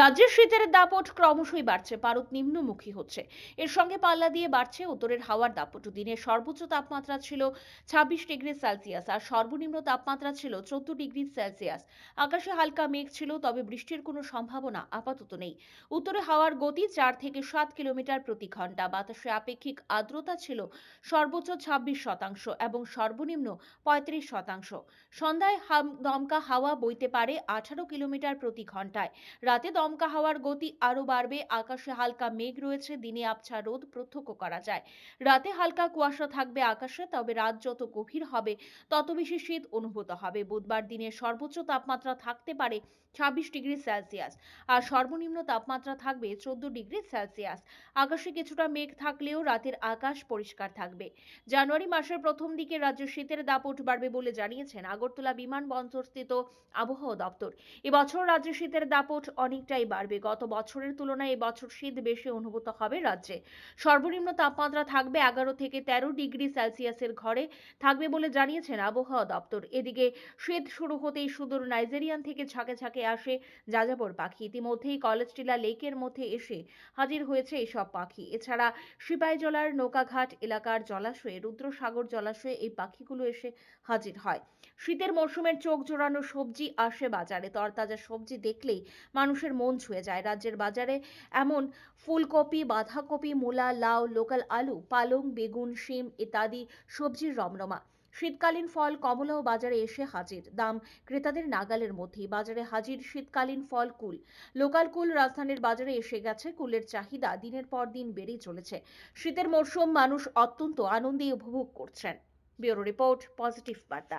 রাজ্যের শীতের দাপট ক্রমশই বাড়ছে, পারদ নিম্নমুখী হচ্ছে। এর সঙ্গে পাল্লা দিয়ে বাড়ছে উত্তরের হাওয়ার দাপট। দিনের সর্বোচ্চ তাপমাত্রা ছিল ছাব্বিশ ডিগ্রি সেলসিয়াস আর সর্বনিম্ন তাপমাত্রা ছিল চোদ্দ ডিগ্রি সেলসিয়াস। আকাশে হালকা মেঘ ছিল, তবে বৃষ্টির কোনো সম্ভাবনা আপাতত নেই। উত্তরে হাওয়ার গতি চার থেকে সাত কিলোমিটার প্রতি ঘণ্টা। বাতাসে আপেক্ষিক আর্দ্রতা ছিল সর্বোচ্চ ছাব্বিশ শতাংশ এবং সর্বনিম্ন পঁয়ত্রিশ শতাংশ। সন্ধ্যায় দমকা হাওয়া বইতে পারে আঠারো কিলোমিটার প্রতি ঘন্টায়। রাতে দমকা হাওয়ার গতি আরও বাড়বে। আকাশে হালকা মেঘ রয়েছে, দিনে আবছা রোদ প্রত্যক্ষ করা যায়। রাতে হালকা কুয়াশা থাকবে আকাশে, তবে রাত যত গভীর হবে, তত বেশি শীত অনুভূত হবে। বুধবার দিনের সর্বোচ্চ তাপমাত্রা থাকতে পারে ছাব্বিশ ডিগ্রি সেলসিয়াস, আর সর্বনিম্ন তাপমাত্রা থাকবে চোদ্দ ডিগ্রি সেলসিয়াস। আকাশে কিছুটা মেঘ থাকলেও রাতের আকাশ পরিষ্কার থাকবে। জানুয়ারি মাসের প্রথম দিকে রাজ্যে শীতের দাপট বাড়বে বলে জানিয়েছেন আগরতলা বিমানবন্দরস্থিত আবহাওয়া দপ্তর। এবছর রাজ্যে শীতের দাপট অনেকটাই বাড়বে। গত বছরের তুলনায় এবছর শীত বেশি অনুভূত হবে রাজ্যে। সর্বনিম্ন তাপমাত্রা থাকবে এগারো থেকে তেরো ডিগ্রি সেলসিয়াসের ঘরে, থাকবে বলে জানিয়েছেন আবহাওয়া দপ্তর। এদিকে শীত শুরু হতেই সুদূর নাইজেরিয়ান থেকে ঝাঁকে ঝাঁকে আসে যাযাবর পাখি। ইতিমধ্যেই কলেজটিলা লেকের মধ্যে এসে হাজির হয়েছে এসব পাখি। এছাড়া সিপাহীজলার নৌকাঘাট এলাকার জলাশয়ে, রুদ্রসাগর জলাশয়ে এই পাখিগুলো এসে হাজির হয়। শীতের মরশুমের চোখ জোড়ানো সবজি আসে বাজারে। তরতাজা সবজি দেখলেই মানুষের মন ছুঁয়ে যায়। রাজ্যের বাজারে এমন ফুলকপি, বাঁধাকপি, মূলা, লাউ, লোকাল আলু, পালং, বেগুন, শিম ইত্যাদি সবজির রমরমা। শীতকালীন ফল কমলাও বাজারে এসে হাজির। দাম ক্রেতাদের নাগালের মধ্যেই। বাজারে হাজির শীতকালীন ফল কুল। লোকাল কুল রাজধানীর বাজারে এসে গেছে। কুলের চাহিদা দিনের পর দিন বেড়েই চলেছে। শীতের মরশুম মানুষ অত্যন্ত আনন্দে উপভোগ করছেন। ব্যুরো রিপোর্ট, পজিটিভ বার্তা।